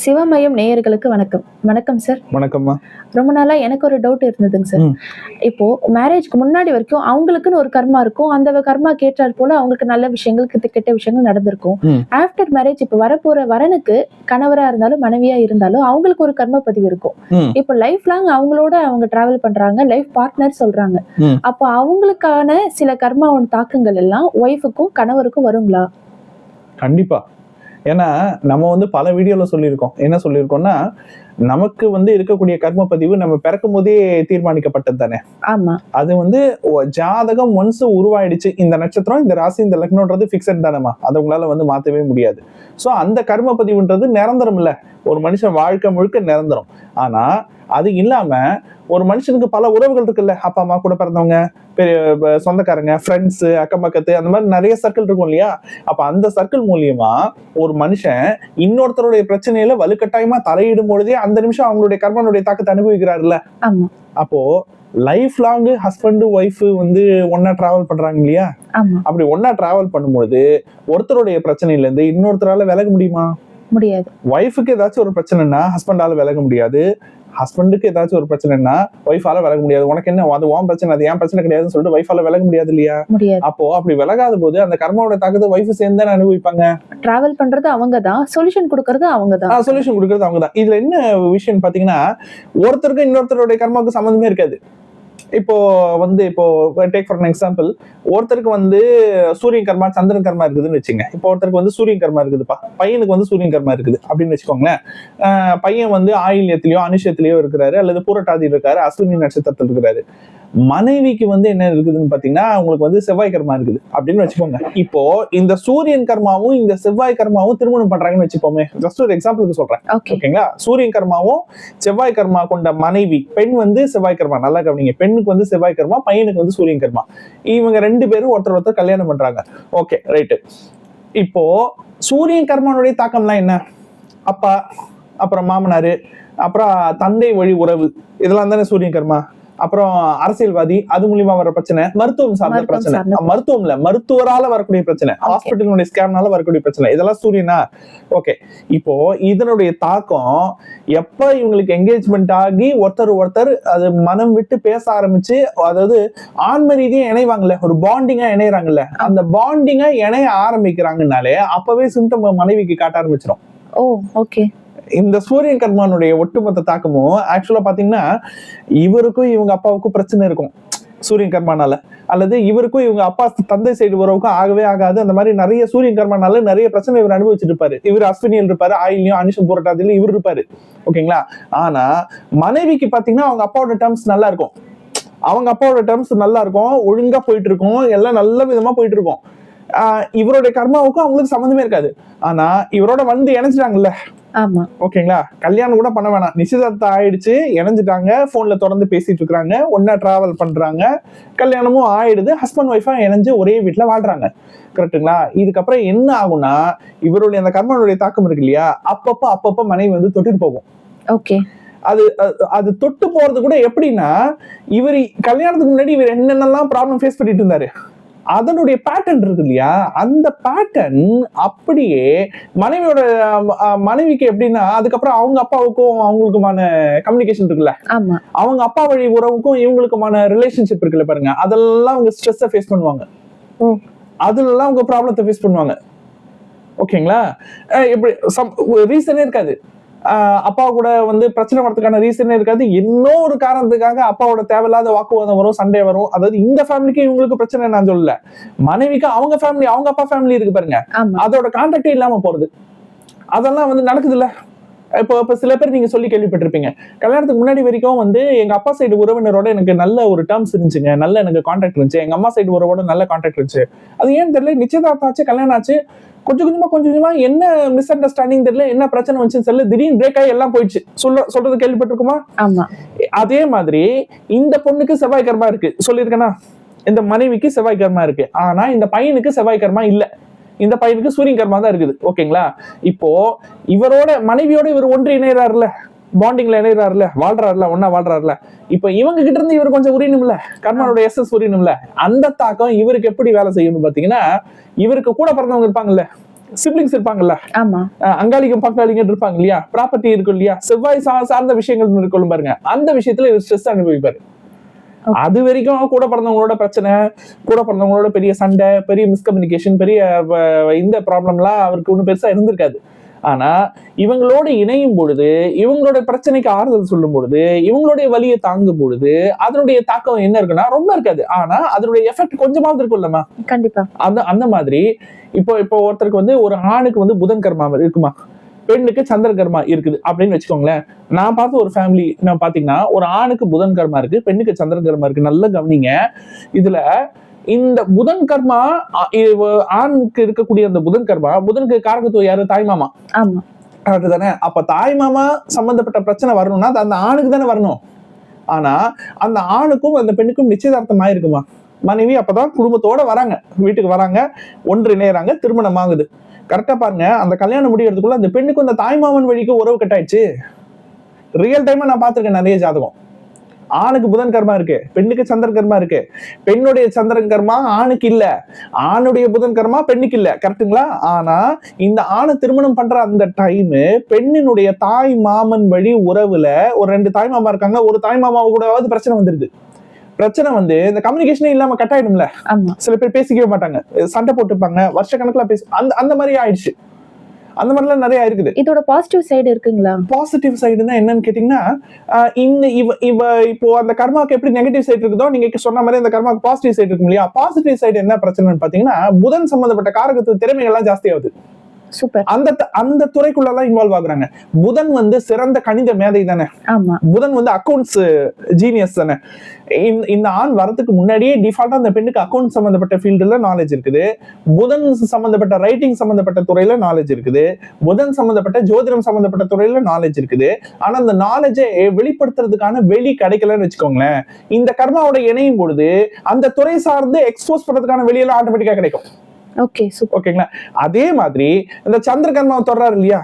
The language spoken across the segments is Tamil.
சிவமயம் நேயர்களுக்கு வணக்கம். வணக்கம் சார் வணக்கம்மா. ரொம்ப நாளா எனக்கு ஒரு டவுட் இருந்ததுங்க சார். இப்போ மேரேஜ்க்கு முன்னாடி வரைக்கும் அவங்களுக்குன்னு ஒரு கர்மா இருக்கும். அந்த கர்மா கேட்டால் போல அவங்களுக்கு நல்ல விஷயங்கள் கெட்ட கெட்ட விஷயங்கள் நடந்திருக்கும். ஆஃப்டர் மேரேஜ் இப்போ வரப்போற வரனுக்கு கணவரா இருந்தாலும் மனைவியா இருந்தாலும் அவங்களுக்கு ஒரு கர்ம பதிவு இருக்கும். இப்போ லைஃப் லாங் அவங்களோட அவங்க டிராவல் பண்றாங்க லைஃப் பார்ட்னர் சொல்றாங்க. அப்போ அவங்களுக்கான சில கர்மாவோட தாக்கங்கள் எல்லாம் ஒய்ஃபுக்கும் கணவருக்கும் வருங்களா? கண்டிப்பா. ஏன்னா நம்ம வந்து பல வீடியோல சொல்லியிருக்கோம். என்ன சொல்லியிருக்கோம்னா நமக்கு வந்து இருக்கக்கூடிய கர்ம பதிவு நம்ம பிறக்கும் போதே தீர்மானிக்கப்பட்டது தானே? ஆமா. அது வந்து ஜாதகம் ஒன்ஸ் உருவாயிடுச்சு இந்த நட்சத்திரம் இந்த ராசி இந்த லக்னம்ன்றது ஃபிக்ஸட் தானேமா அதை உங்களால வந்து மாத்தவே முடியாது. ஸோ அந்த கர்ம பதிவுன்றது நிரந்தரம் இல்ல ஒரு மனுஷன் வாழ்க்கை முழுக்க நிரந்தரம். ஆனா அது இல்லாம ஒரு மனுஷனுக்கு பல உறவுகள் இருக்குல்ல? அப்பா அம்மா கூட பிறந்தவங்க பெரிய சொந்தக்காரங்க ஃப்ரெண்ட்ஸ் அக்கம் பக்கத்து அந்த மாதிரி நிறைய சர்க்கிள் இருக்கும் இல்லையா? அப்ப அந்த சர்க்கிள் மூலியமா ஒரு மனுஷன் இன்னொருத்தருடைய பிரச்சனையில வலுக்கட்டாயமா தலையிடும் பொழுதே அந்த நிமிஷம் அவங்களுடைய கர்மனுடைய தாக்கத்தை அனுபவிக்கிறாருல்ல? அப்போ லைஃப் லாங் ஹஸ்பண்ட் ஒய்ஃப் வந்து ஒன்னா டிராவல் பண்றாங்க இல்லையா? அப்படி ஒன்னா டிராவல் பண்ணும்போது ஒருத்தருடைய பிரச்சனையில இருந்து இன்னொருத்தரால விலக முடியுமா? முடியாது. ஒய்ஃபுக்கு ஏதாச்சும் ஒரு பிரச்சனைனா ஹஸ்பண்டால விலக முடியாது. ஹஸ்பண்டுக்கு ஏதாச்சும் ஒரு பிரச்சனைனா ஒய்ஃபால விலக முடியாது. உனக்கு என்ன அது உன் பிரச்சனை அது என் பிரச்சனை கிடையாதுன்னு சொல்லிட்டு ஒய்ஃபால விலக முடியாது இல்லையா? முடியாது. அப்போ அப்படி விலகாத போது அந்த கர்மாவோட தாக்கத்தை ஒய்ஃப் சேர்ந்து தானே அனுபவிப்பாங்க? டிராவல் பண்றது அவங்க தான் சொல்யூஷன் கொடுக்கறது அவங்க தான் சொல்யூஷன் கொடுக்கறது அவங்க தான் இதுல என்ன விஷயம் பாத்தீங்கன்னா ஒருத்தருக்கு இன்னொருத்தருடைய கர்மாவுக்கு சம்மந்தமே இருக்காது. இப்போ வந்து இப்போ டேக் ஃபார் எக்ஸாம்பிள் ஒருத்தருக்கு வந்து சூரியன் கர்மா சந்திரன் கர்மா இருக்குதுன்னு வச்சுங்க. இப்போ ஒருத்தருக்கு வந்து சூரியன் கர்மா இருக்குதுப்பா. பையனுக்கு வந்து சூரியன் கர்மா இருக்குது அப்படின்னு வச்சுக்கோங்களேன். பையன் வந்து ஆயில்யத்திலயோ அனுஷத்திலயோ இருக்கிறாரு அல்லது பூரட்டாதி இருக்காரு அஸ்வினி நட்சத்திரத்தில் இருக்கிறாரு. மனைவிக்கு வந்து என்ன இருக்குதுன்னு பாத்தீங்கன்னா அவங்களுக்கு வந்து செவ்வாய் கர்மா இருக்குது. அப்படின்னு வச்சுக்கோங்க. இப்போ இந்த சூரியன் கர்மாவும் இந்த செவ்வாய் கர்மாவும் திருமணம் பண்றாங்கன்னு வச்சுப்போமே. ஜஸ்ட் ஒரு எக்ஸாம்பிளுக்கு சொல்றேன். ஓகே ஓகேங்களா? சூரியன் கர்மாவும் செவ்வாய் கர்மா கொண்ட மனைவி பெண் வந்து செவ்வாய் கர்மா. நல்லா கவனிங்க. பெண்ணுக்கு வந்து செவ்வாய் கர்மா பையனுக்கு வந்து சூரியன் கர்மா. இவங்க ரெண்டு பேரும் ஒருத்தர் ஒருத்தர் கல்யாணம் பண்றாங்க. ஓகே ரைட்டு இப்போ சூரியன் கர்மானுடைய தாக்கம்லாம் என்ன? அப்பா அப்புறம் மாமனாரு அப்புறம் தந்தை வழி உறவு. இதெல்லாம் தானே சூரியன் கர்மா? அப்புறம் அரசியல்வாதி அது மூலியமா வர பிரச்சனை மருத்துவம் சார்ந்த பிரச்சனை. மருத்துவம்ல மருத்துவரால வரக்கூடிய பிரச்சனை ஹாஸ்பிட்டலுடைய ஸ்கேம்னால வரக்கூடிய பிரச்சனை இதெல்லாம் சூரியனா? ஓகே இப்போ இதனுடைய தாக்கம் எப்ப இவங்களுக்கு என்கேஜ்மெண்ட் ஆகி ஒருத்தர் ஒருத்தர் அது மனம் விட்டு பேச ஆரம்பிச்சு அதாவது ஆன்ம ரீதியா இணைவாங்கல்ல ஒரு பாண்டிங்கா இணையறாங்கல்ல அந்த பாண்டிங்கா இணைய ஆரம்பிக்கிறாங்கனாலே அப்பவே சிம்டம் மனைவிக்கு காட்ட ஆரம்பிச்சிடும் ஓ ஓகே இந்த சூரியன் கர்மானுடைய ஒட்டுமொத்த தாக்கமும் ஆக்சுவலா பாத்தீங்கன்னா இவருக்கும் இவங்க அப்பாவுக்கும் பிரச்சனை இருக்கும். சூரியன் கர்மானால. அல்லது இவருக்கும் இவங்க அப்பா தந்தை சைடு உறவுக்கும் ஆகவே ஆகாது. அந்த மாதிரி நிறைய சூரியன் கர்மானால நிறைய பிரச்சனை இவர் அனுபவிச்சுட்டு இருப்பாரு இவர் அஸ்வினியில் இருப்பாரு ஆயிலையும் அனுஷம் போராட்டத்திலும் இவர் இருப்பாரு. ஓகேங்களா? ஆனா மனைவிக்கு பாத்தீங்கன்னா அவங்க அப்பாவோட டேர்ம்ஸ் நல்லா இருக்கும். அவங்க அப்பாவோட டேர்ம்ஸ் நல்லா இருக்கும். ஒழுங்கா போயிட்டு இருக்கும். எல்லாம் நல்ல விதமா போயிட்டு இருக்கும். இவருடைய கர்மாவுக்கும் அவங்களுக்கு சம்மந்தமே இருக்காது. ஆனா இவரோட வந்து இணைஞ்சிட்டாங்கல்ல. ஆமா. ஓகேங்களா? கல்யாணம் கூட பண்ண வேணாம். நிச்சயதார்த்தம் ஆயிடுச்சு இணைஞ்சிட்டாங்க போன்ல தொடர்ந்து பேசிட்டு இருக்காங்க ஒன்னா டிராவல் பண்றாங்க. கல்யாணமும் ஆயிடுது ஹஸ்பண்ட் ஒய்ஃபா இணைஞ்சு ஒரே வீட்டுல வாழ்றாங்க. கரெக்ட்டுங்களா இதுக்கப்புறம் என்ன ஆகும்னா இவருடைய அந்த கர்மனுடைய தாக்கம் இருக்கு இல்லையா? அப்பப்ப அப்பப்ப மனைவி வந்து தொட்டுட்டு போகும். ஓகே. அது அது- அது தொட்டு போறது கூட எப்படின்னா இவர் கல்யாணத்துக்கு முன்னாடி இவர் என்னென்னலாம் ப்ராப்ளம் ஃபேஸ் பண்ணிட்டு இருந்தாரு? அதனுடைய பேட்டர்ன் இருக்கு இல்லையா? அந்த பேட்டர்ன் அப்படியே மனைவியோட மனைவிக்கு எப்படின்னா அதுக்கப்புறம் அவங்க அப்பாவுக்கும் அவங்களுக்குமான கம்யூனிகேஷன் இருக்குல்ல? அவங்க அப்பா வழி உறவுக்கும் இவங்களுக்குமான ரிலேஷன்ஷிப் இருக்குல்ல பாருங்க. அதெல்லாம் அவங்க ஸ்ட்ரெஸ்ஸை ஃபேஸ் பண்ணுவாங்க. அதுலலாம் அவங்க ப்ராப்ளத்தை ஃபேஸ் பண்ணுவாங்க. ஓகேங்களா? அஹ் எப்படி சம் ரீசனே இருக்காது. அப்பா கூட வந்து பிரச்சனை வரதுக்கான ரீசனே இருக்காது. இன்னும் ஒரு காரணத்துக்காக அப்பாவோட தேவையில்லாத வாக்குவாதம் வரும் சண்டே வரும். அதாவது இந்த ஃபேமிலிக்கு இவங்களுக்கு பிரச்சனை நான் சொல்லல. மனைவிக்கு அவங்க ஃபேமிலி அவங்க அப்பா ஃபேமிலி இருக்கு பாருங்க. அதோட கான்டாக்டே இல்லாம போறது. அதெல்லாம் வந்து நடக்குதுல்ல? இப்போ இப்போ சில பேர் நீங்க சொல்லி கேள்விப்பட்டிருப்பீங்க. கல்யாணத்துக்கு முன்னாடி வரைக்கும் வந்து எங்க அப்பா சைடு உறவினரோட எனக்கு நல்ல ஒரு டேர்ம்ஸ் இருந்துச்சுங்க. நல்ல எனக்கு கான்டாக்ட் இருந்துச்சு. எங்க அம்மா சைடு உறவோட நல்ல கான்டாக்ட் இருந்துச்சு. அது ஏன் தெரியல? நிச்சயதார்த்தம் ஆச்சு கல்யாணம் ஆச்சு. கொஞ்சம் கொஞ்சமா கொஞ்சம் கொஞ்சமா என்ன மிஸ் அண்டர்ஸ்டாண்டிங் தெரியல? என்ன பிரச்சனை வந்துச்சுன்னு தெரியல. திடீர்னு பிரேக் ஆகி எல்லாம் போயிடுச்சு. சொல்ல சொல்றது கேள்விப்பட்டிருக்குமா? ஆமா. அதே மாதிரி இந்த பொண்ணுக்கு செவ்வாய் கர்மா இருக்கு. சொல்லியிருக்கேனா? இந்த மனைவிக்கு செவ்வாய் கர்மா இருக்கு. ஆனா இந்த பையனுக்கு செவ்வாய் கர்மா இல்ல. இந்த பையனுக்கு சூரியன் கர்மா தான் இருக்குது. ஓகேங்களா? இப்போ இவரோட மனைவியோட இவர் ஒன்று இணையறாருல பாண்டிங்ல இணையறாருல வாழ்றாருல ஒன்னா வாழ்றாருல இப்போ இவங்க கிட்ட இருந்து இவர் கொஞ்சம் உரியணும்ல கர்மானோட எஸ்எஸ் உரியணும்ல அந்த தாக்கம் இவருக்கு எப்படி வேலை செய்யணும்னு பாத்தீங்கன்னா இவருக்கு கூட பிறந்தவங்க இருப்பாங்கல்ல. சிப்ளிங்ஸ் இருப்பாங்கல்ல. ஆமா. அஹ் அங்காளிகம் பங்காளிங்க இருப்பாங்க இல்லையா? ப்ராப்பர்ட்டி இருக்கும் இல்லையா? செவ்வாய் சார்ந்த விஷயங்கள் இருக்கும் பாருங்க. அந்த விஷயத்துல இவர் ஸ்ட்ரெஸ் அனுபவிப்பாரு. அது வரைக்கும் கூட பிறந்தவங்களோட பிரச்சனை கூட பிறந்தவங்களோட பெரிய சண்டை பெரிய மிஸ்கம்யூனிகேஷன் பெரிய இந்த ப்ராப்ளம்லாம் அவருக்கு ஒன்றும் பெருசா இருந்திருக்காது. ஆனா இவங்களோட இணையும் பொழுது இவங்களோட பிரச்சனைக்கு ஆறுதல் சொல்லும் பொழுது இவங்களுடைய வலியை தாங்கும் பொழுது அதனுடைய தாக்கம் என்ன இருக்குன்னா ரொம்ப இருக்காது. ஆனா அதனுடைய எஃபெக்ட் கொஞ்சமாவது இருக்கும்லம்மா கண்டிப்பா. அந்த அந்த மாதிரி இப்போ இப்போ ஒருத்தருக்கு வந்து ஒரு ஆணுக்கு வந்து புதன் கர்மா இருக்குமா? பெண்ணுக்கு சந்திர கர்மா இருக்குது அப்படின்னு வச்சுக்கோங்களேன். நான் பார்த்த ஒரு ஃபேமிலி நான் பாத்தீங்கன்னா ஒரு ஆணுக்கு புதன் கர்மா இருக்கு பெண்ணுக்கு சந்திர கர்மா இருக்கு. நல்லா கவனிங்க. இதுல இந்த புதன் கர்மா ஆணுக்கு இருக்கக்கூடிய அந்த புதன் கர்மா புதனுக்கு காரகத்துவம் யாரு? தாய் மாமா. ஆமா. தானே அப்ப தாய் மாமா சம்பந்தப்பட்ட பிரச்சனை வரணும்னா அந்த ஆணுக்கு தானே வரணும். ஆனா அந்த ஆணுக்கும் அந்த பெண்ணுக்கும் நிச்சயதார்த்தம் ஆயிருக்குமா? மனைவி அப்பதான் குடும்பத்தோட வராங்க. வீட்டுக்கு வராங்க ஒன்று இணையறாங்க திருமணம் ஆகுது. கரெக்டா பாருங்க அந்த கல்யாணம் முடியறதுக்குள்ள அந்த பெண்ணுக்கும் அந்த தாய்மாமன் வழிக்கு உறவு கட்டாயிடுச்சு. ரியல் டைமா நான் பார்த்திருக்கேன் நிறைய ஜாதகம். ஆணுக்கு புதன் கர்மா இருக்கு பெண்ணுக்கு சந்திரன் கர்மா இருக்கு. பெண்ணுடைய சந்திரன் கர்மா ஆணுக்கு இல்ல. ஆணுடைய புதன் கர்மா பெண்ணுக்கு இல்ல. கரெக்ட்டுங்களா? ஆனா இந்த ஆணை திருமணம் பண்ற அந்த டைம் பெண்ணினுடைய தாய் மாமன் வழி உறவுல ஒரு ரெண்டு தாய் மாமா இருக்காங்க ஒரு தாய் மாமாவை கூடவாவது பிரச்சனை வந்துருது. பிரச்சனை வந்து இந்த கம்யூனிகேஷனே இல்லாம கட் ஆயிடும்ல. சில பேர் பேசிக்கவே மாட்டாங்க. சண்டை போட்டுப்பாங்க வருஷ கணக்குல பேசி அந்த அந்த மாதிரி ஆயிடுச்சு. அந்த மாதிரிலாம் நிறைய இருக்குது. இதோட பாசிட்டிவ் சைடு இருக்குங்களா? பாசிட்டிவ் சைடுனா என்னன்னு கேட்டீங்கன்னா இந்த இவ இவ இப்போ அந்த கர்மாக்கு எப்படி நெகட்டிவ் சைடு இருக்குதோ நீங்க சொன்ன மாதிரி அந்த கர்மாக்கு பாசிட்டிவ் சைடு இருக்கும் இல்லையா? பாசிட்டிவ் சைடு என்ன பிரச்சனைன்னு பாத்தீங்கன்னா புதன் சம்பந்தப்பட்ட காரகத்து திறமைகள்லாம் ஜாஸ்தி ஆகுது. சூப்பர் அந்த அந்த துறைக்குள்ளலாம் இன்வால்வ் ஆகுறாங்க. புதன் வந்து சிறந்த கணித மேதை தானே? ஆமா. புதன் வந்து அக்கௌண்ட்ஸ் ஜீனியஸ் தானே? இந்த- இந்த ஆண் வரதுக்கு முன்னாடியே டிஃபால்ட்டா அந்த பெண்ணுக்கு அக்கௌண்ட் சம்பந்தப்பட்ட ஃபீல்டுல நாலேஜ் இருக்குது. புதன் சம்பந்தப்பட்ட ரைட்டிங் சம்பந்தப்பட்ட துறையில நாலேஜ் இருக்குது. புதன் சம்பந்தப்பட்ட ஜோதிடம் சம்பந்தப்பட்ட துறையில நாலேஜ் இருக்குது. ஆனா அந்த நாலேஜை வெளிப்படுத்துறதுக்கான வெளி கிடைக்கலன்னு வச்சுக்கோங்களேன். இந்த கர்மாவோட இணையும் பொழுது அந்த துறை சார்ந்து எக்ஸ்போஸ் பண்றதுக்கான வெளியெல்லாம் ஆட்டோமேட்டிக்கா கிடைக்கும். ஓகே சூப்பர் ஓகேங்களா அதே மாதிரி இந்த சந்திரகர்மாவை தொடர்றாரு இல்லையா?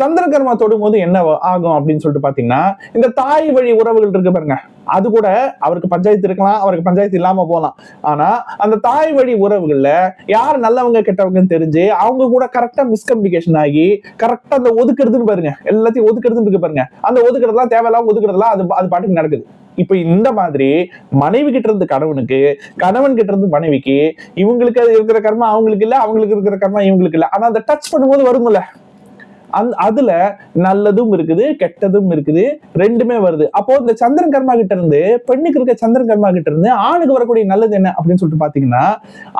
சந்திரகர்மா தொடும்போது என்ன ஆகும் அப்படின்னு சொல்லிட்டு பாத்தீங்கன்னா இந்த தாய் வழி உறவுகள் இருக்கு பாருங்க. அது கூட அவருக்கு பஞ்சாயத்து இருக்கலாம் அவருக்கு பஞ்சாயத்து இல்லாம போகலாம். ஆனா அந்த தாய் வழி உறவுகள்ல யார் நல்லவங்க கெட்டவங்கன்னு தெரிஞ்சு அவங்க கூட கரெக்டா மிஸ்கம்யூனிகேஷன் ஆகி கரெக்டா அந்த ஒதுக்குறதுன்னு பாருங்க. எல்லாத்தையும் ஒதுக்குறதுன்னு இருக்கு பாருங்க. அந்த ஒதுக்குறதுலாம் தேவையில்லாம ஒதுக்குறதுலாம் அது அது பாட்டுக்கு நடக்குது. இப்ப இந்த மாதிரி மனைவி கிட்ட இருந்து கணவனுக்கு கணவன் கிட்ட இருந்து மனைவிக்கு இவங்களுக்கு இருக்கிற கர்மா அவங்களுக்கு இல்ல அவங்களுக்கு இருக்கிற கர்மா இவங்களுக்கு இல்ல. ஆனா அந்த டச் பண்ணும்போது வரும்ல. அந்த அதுல நல்லதும் இருக்குது கெட்டதும் இருக்குது ரெண்டுமே வருது. அப்போ இந்த சந்திரன் கர்மா கிட்ட இருந்து பெண்ணுக்கு இருக்க சந்திரன் கர்மா கிட்ட இருந்து ஆணுக்கு வரக்கூடிய நல்லது என்ன அப்படின்னு சொல்லிட்டு பாத்தீங்கன்னா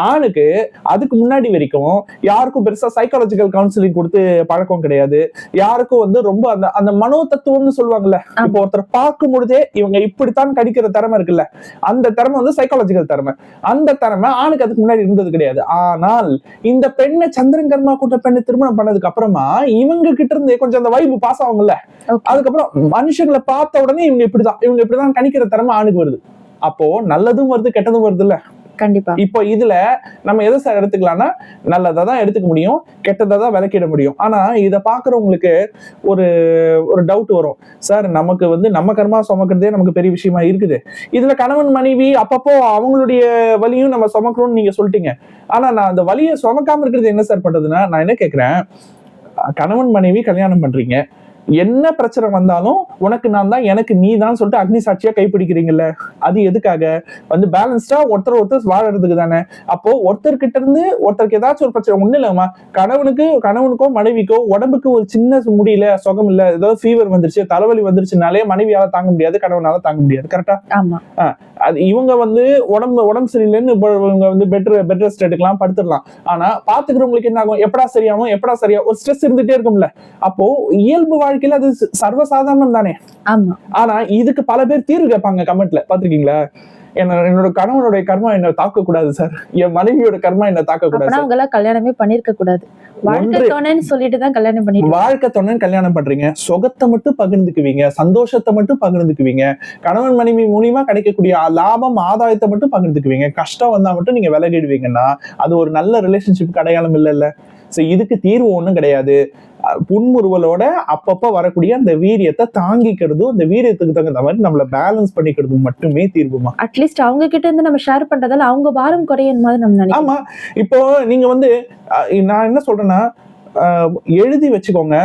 ஆணுக்கு அதுக்கு முன்னாடி வரைக்கும் யாருக்கும் பெருசா சைக்காலஜிக்கல் கவுன்சிலிங் கொடுத்து பழக்கம் கிடையாது. யாருக்கும் வந்து ரொம்ப அந்த அந்த மனோ தத்துவம்னு சொல்லுவாங்கல்ல இப்போ ஒருத்தர் பார்க்கும் பொழுதே இவங்க இப்படித்தான் கடிக்கிற திறமை இருக்குல்ல அந்த திறமை வந்து சைக்காலஜிக்கல் திறமை. அந்த திறமை ஆணுக்கு அதுக்கு முன்னாடி இருந்தது கிடையாது. ஆனால் இந்த பெண்ணை சந்திரன் கர்மா கூட்ட பெண்ணை திருமணம் பண்ணதுக்கு அப்புறமா இவங்க கிட்ட இருந்து கொஞ்சம் அந்த வைப்பு பாஸ் ஆகும்ல. அதுக்கப்புறம் மனுஷங்களை பார்த்த உடனே இவங்க இப்படிதான் இவங்க இப்படிதான் கணிக்கிற திறமை ஆணுக்கு வருது. அப்போ நல்லதும் வருது கெட்டதும் வருது இல்ல கண்டிப்பா. இப்போ இதுல நம்ம எதை சார் எடுத்துக்கலாம்னா நல்லதை தான் எடுத்துக்க முடியும் கெட்டதை தான் விளக்கிட முடியும். ஆனா இதை பாக்குறவங்களுக்கு ஒரு ஒரு டவுட் வரும். சார் நமக்கு வந்து நம்ம கர்மா சுமக்கிறதே நமக்கு பெரிய விஷயமா இருக்குது. இதுல கணவன் மனைவி அப்பப்போ அவங்களுடைய வலியும் நம்ம சுமக்கணும்னு நீங்க சொல்லிட்டீங்க. ஆனா நான் அந்த வலியை சுமக்காம இருக்கிறது என்ன சார் பண்றதுன்னா நான் என்ன கேக்குறேன் கணவன் மனைவி கல்யாணம் பண்றீங்க. என்ன பிரச்சனை வந்தாலும் உனக்கு நான் தான் எனக்கு நீ தான் சொல்லிட்டு அக்னி சாட்சியா கைப்பிடிக்கிறீங்கல்ல அது எதுக்காக? வந்து பேலன்ஸ்டா ஒருத்தர் ஒருத்தர் வாழறதுக்கு தானே. அப்போ ஒருத்தர்கிட்ட இருந்து ஒருத்தருக்கு ஏதாச்சும் ஒரு பிரச்சனை ஒண்ணு இல்லம்மா. கணவனுக்கு கணவனுக்கோ மனைவிக்கோ உடம்புக்கு ஒரு சின்ன முடியல சுகம் இல்ல ஏதாவது ஃபீவர் வந்துருச்சு தலைவலி வந்துருச்சுனாலே மனைவியால தாங்க முடியாது கணவனால தாங்க முடியாது. கரெக்டா ஆமா. அது இவங்க வந்து உடம்பு உடம்பு சரியில்லைன்னு இப்போ இவங்க வந்து பெட் பெட் ரெஸ்ட் எடுக்கலாம் படுத்துடலாம். ஆனா பாத்துக்கிறவங்களுக்கு என்ன ஆகும் எப்படா சரியாகும்? எப்படா சரியா ஒரு ஸ்ட்ரெஸ் இருந்துட்டே இருக்கும்ல. அப்போ இயல்பு வாழ்க்கையில அது சர்வசாதாரணம் தானே ஆமா. ஆனா இதுக்கு பல பேர் தீர்வு கேட்பாங்க கமெண்ட்ல பாத்திருக்கீங்களா? என்ன என்னோட கணவனுடைய கர்மா என்ன தாக்க கூடாது சார் என் மனைவியோட கர்மா என்ன தாக்க கூடாது அப்பனா அவங்க எல்லாம் கல்யாணமே பண்ணிருக்க கூடாது. வாழ்க்கை துணைன்னு கல்யாணம் பண்றீங்க. சுகத்தை மட்டும் பகிர்ந்துக்குவீங்க. சந்தோஷத்தை மட்டும் பகிர்ந்துக்குவீங்க. கணவன் மனைவி மூலியமா கிடைக்கக்கூடிய லாபம் ஆதாயத்தை மட்டும் பகிர்ந்துக்குவீங்க. கஷ்டம் வந்தா மட்டும் நீங்க விலகிடுவீங்கன்னா அது ஒரு நல்ல ரிலேஷன்ஷிப் அடையாளம் இல்லைல்ல. சோ இதுக்கு தீர்வு ஒண்ணும் கிடையாது. புன்முறுவலோட அப்பப்ப வரக்கூடிய அந்த வீரியத்தை தாங்கிக்கிறதும் அந்த வீரியத்துக்கு தகுந்த மாதிரி நம்மள பேலன்ஸ் பண்ணிக்கிறதும் மட்டுமே தீர்வுமா அட்லீஸ்ட் அவங்க கிட்ட இருந்து நம்ம ஷேர் பண்றதால அவங்க பாரம் குறையும் மாதிரி நம்ம ஆமா. இப்போ நீங்க வந்து நான் என்ன சொல்றேன்னா எழுதி வச்சுக்கோங்க.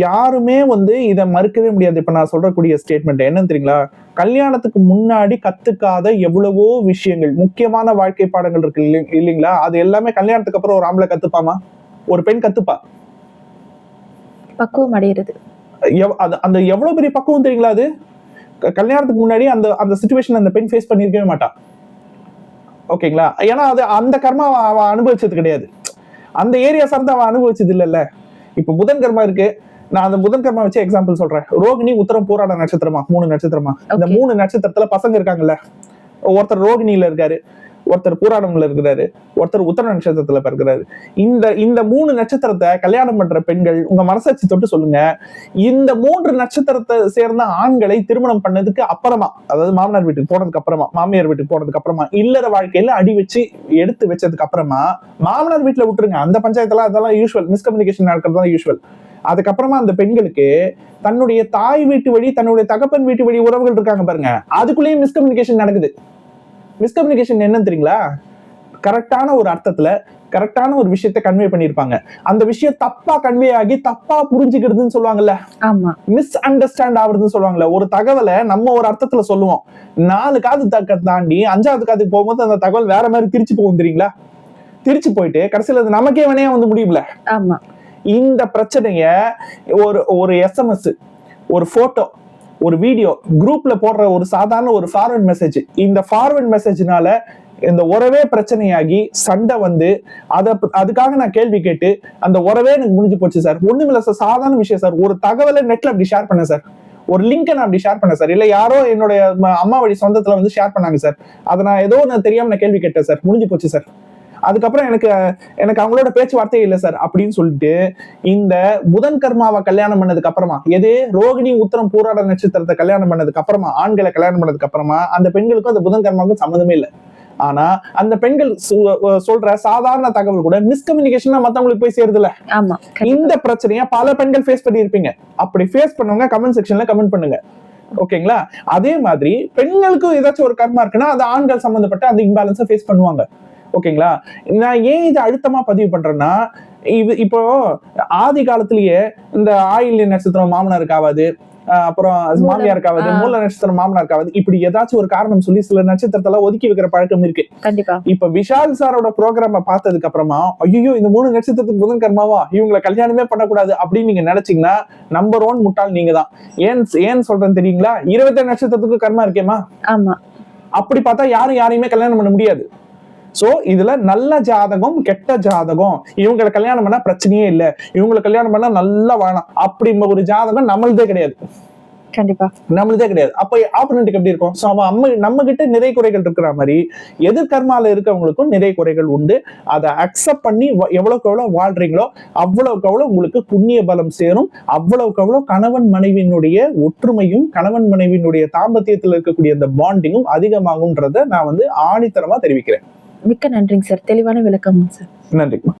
யாருமே வந்து இதை மறுக்கவே முடியாது. இப்ப நான் சொல்றக்கூடிய ஸ்டேட்மெண்ட் என்னன்னு தெரியுங்களா? கல்யாணத்துக்கு முன்னாடி கத்துக்காத எவ்வளவோ விஷயங்கள் முக்கியமான வாழ்க்கை பாடங்கள் இருக்கு இல்லைங்- இல்லைங்களா? அது எல்லாமே கல்யாணத்துக்கு அப்புறம் ஒரு ஆம்பளை கத்துப்பாமா? ஒரு பெண் கத்துப்பா. பக்குவம் அடையிறது. அந்த எவ்வளவு பெரிய பக்குவம் தெரியுங்களா அது? கல்யாணத்துக்கு முன்னாடி அந்த அந்த சுச்சுவேஷன் அந்த பெண் ஃபேஸ் பண்ணிருக்கவே மாட்டான் ஓகேங்களா? ஏன்னா அது அந்த கர்மா அவ அவ அனுபவிச்சது கிடையாது. அந்த ஏரியா சார்ந்து அவன் அனுபவிச்சது இல்லைல்ல. இப்ப புதன் கர்மா இருக்கு. நான் அந்த புதன் கர்மா வச்சு எக்ஸாம்பிள் சொல்றேன். ரோகிணி உத்தரம் போராட நட்சத்திரமா? மூணு நட்சத்திரமா. இந்த. மூணு நட்சத்திரத்துல பசங்க இருக்காங்கல்ல. ஒருத்தர் ரோகிணியில இருக்காரு. ஒருத்தர் பூராடம்ல இருக்கிறாரு ஒருத்தர் உத்தர நட்சத்திரத்துல பிறக்கிறாரு. இந்த இந்த மூணு நட்சத்திரத்தை கல்யாணம் பண்ற பெண்கள் உங்க மனசாட்சி தொட்டு சொல்லுங்க. இந்த மூன்று நட்சத்திரத்தை சேர்ந்த ஆண்களை திருமணம் பண்ணதுக்கு அப்புறமா அதாவது மாமனார் வீட்டுக்கு போனதுக்கு அப்புறமா மாமியார் வீட்டுக்கு போனதுக்கு அப்புறமா இல்லற வாழ்க்கையில அடி வச்சு எடுத்து வச்சதுக்கு அப்புறமா மாமனார் வீட்டுல விட்டுருங்க. அந்த பஞ்சாயத்துல அதெல்லாம் யூஸ்வல் மிஸ்கம்யூனிகேஷன் நடக்கிறதுலாம் யூஸ்வல் அதுக்கப்புறமா அந்த பெண்களுக்கு தன்னுடைய தாய் வீட்டு வழி தன்னுடைய தகப்பன் வீட்டு வழி உறவுகள் இருக்காங்க பாருங்க. அதுக்குள்ளேயும் மிஸ்கம்யூனிகேஷன் நடக்குது. மிஸ்கம்யூனிகேஷன் என்னன்னு தெரியுங்களா? கரெக்டான ஒரு அர்த்தத்துல கரெக்டான ஒரு விஷயத்தை கன்வே பண்ணியிருப்பாங்க. அந்த விஷயம் தப்பா கன்வே ஆகி தப்பா புரிஞ்சுக்கிறதுன்னு சொல்லுவாங்கல்ல? மிஸ் அண்டர்ஸ்டாண்ட் ஆகுறதுன்னு சொல்லுவாங்கல்ல? ஒரு தகவலை நம்ம ஒரு அர்த்தத்துல சொல்லுவோம். நாலு காது தக்க தாண்டி அஞ்சாவது காதுக்கு போகும்போது அந்த தகவல் வேற மாதிரி திருச்சி போகும் தெரியுங்களா? திருச்சி போயிட்டு கடைசியில அது நமக்கே வேணையா வந்து முடியும்ல? ஆமா. இந்த பிரச்சனைய ஒரு ஒரு எஸ்எம்எஸ் ஒரு போட்டோ ஒரு வீடியோ குரூப்ல போடுற ஒரு சாதாரண ஒரு ஃபார்வர்ட் மெசேஜ் இந்த ஃபார்வர்ட் மெசேஜ்னால இந்த உறவே பிரச்சனையாகி சண்டை வந்து அதை அதுக்காக நான் கேள்வி கேட்டு அந்த உறவே எனக்கு முடிஞ்சு போச்சு சார். ஒண்ணுமில்ல சார் சாதாரண விஷயம் சார். ஒரு தகவலை நெட்ல அப்படி ஷேர் பண்ணேன் சார். ஒரு லிங்கை நான் அப்படி ஷேர் பண்ணேன் சார். இல்ல யாரோ என்னுடைய ம- அம்மா வழி சொந்தத்துல வந்து ஷேர் பண்ணாங்க சார். அதை நான் ஏதோ நான் தெரியாம நான் கேள்வி கேட்டேன் சார். முடிஞ்சு போச்சு சார். அதுக்கப்புறம் எனக்கு எனக்கு அவங்களோட பேச்சுவார்த்தையே இல்லை சார் அப்படின்னு சொல்லிட்டு இந்த புதன் கர்மாவை கல்யாணம் பண்ணதுக்கு அப்புறமா எது? ரோகிணி உத்தரம் பூராட நட்சத்திரத்தை கல்யாணம் பண்ணதுக்கு அப்புறமா ஆண்களை கல்யாணம் பண்ணதுக்கு அப்புறமா அந்த பெண்களுக்கும் அந்த புதன் கர்மாவுக்கும் சம்மந்தமே இல்லை. ஆனா அந்த பெண்கள் சொல்ற சாதாரண தகவல் கூட மிஸ்கம்யூனிகேஷனா மத்தவங்களுக்கு போய் சேருதுல ஆமா இந்த பிரச்சனைய பல பெண்கள் ஃபேஸ் பண்ணியிருப்பீங்க. அப்படி ஃபேஸ் பண்ணவங்க கமெண்ட் செக்ஷன்ல கமெண்ட் பண்ணுங்க. ஓகேங்களா? அதே மாதிரி பெண்களுக்கும் ஏதாச்சும் ஒரு கர்மா இருக்குன்னா அது ஆண்கள் சம்பந்தப்பட்ட அந்த இம்பேலன்ஸை ஃபேஸ் பண்ணுவாங்க. ஓகேங்களா? நான் ஏன் இதை அழுத்தமா பதிவு பண்றேன்னா இது இப்போ ஆதி காலத்திலேயே இந்த ஆயில்ய நட்சத்திரம் மாமனாருக்கு ஆகாது அப்புறம். மாமியாருக்கு ஆகாது. மூல நட்சத்திரம் மாமனாருக்கு ஆகாது இப்படி ஏதாச்சும் ஒரு காரணம் சொல்லி சில நட்சத்திரத்தெல்லாம் ஒதுக்கி வைக்கிற பழக்கம் இருக்கு. கண்டிப்பா. இப்ப விஷால் சாரோட ப்ரோக்ராம பார்த்ததுக்கு அப்புறமா ஐயோ இந்த மூணு நட்சத்திரத்துக்கு புதன் கர்மாவா இவங்களை கல்யாணமே பண்ணக்கூடாது அப்படின்னு நீங்க நினைச்சீங்கன்னா நம்பர் ஒன் முட்டாள் நீங்க தான் ஏன் ஏன் சொல்றேன்னு தெரியுங்களா? இருபத்தேழு நட்சத்திரத்துக்கு கர்மா இருக்கேமா ஆமா. அப்படி பார்த்தா யாரும் யாரையுமே கல்யாணம் பண்ண முடியாது. சோ இதுல நல்ல ஜாதகம் கெட்ட ஜாதகம். இவங்களை கல்யாணம் பண்ணா பிரச்சனையே இல்ல. இவங்களை கல்யாணம் பண்ணா நல்லா வாழலாம். அப்படி ஒரு ஜாதகம் நம்மளதே கிடையாது. கண்டிப்பா. நம்மளதே கிடையாது. அப்ப ஆப்போனண்ட்டுக்கு எப்படி இருக்கும்? ஸோ அவன் அம்மா நம்ம கிட்ட நிறை குறைகள் இருக்கிற மாதிரி எதிர்கர்மால இருக்கவங்களுக்கும் நிறை குறைகள் உண்டு. அதை அக்செப்ட் பண்ணி எவ்வளவுக்கு எவ்வளவு வாழ்றீங்களோ அவ்வளவுக்கு அவ்வளவு உங்களுக்கு புண்ணிய பலம் சேரும். அவ்வளவுக்கு அவ்வளவு கணவன் மனைவியினுடைய ஒற்றுமையும் கணவன் மனைவியினுடைய தாம்பத்தியத்தில் இருக்கக்கூடிய அந்த பாண்டிங்கும் அதிகமாகும்ன்றத நான் வந்து ஆணித்தரமா தெரிவிக்கிறேன். மிக்க நன்றிங்க சார். தெளிவான விளக்கம் சார். நன்றி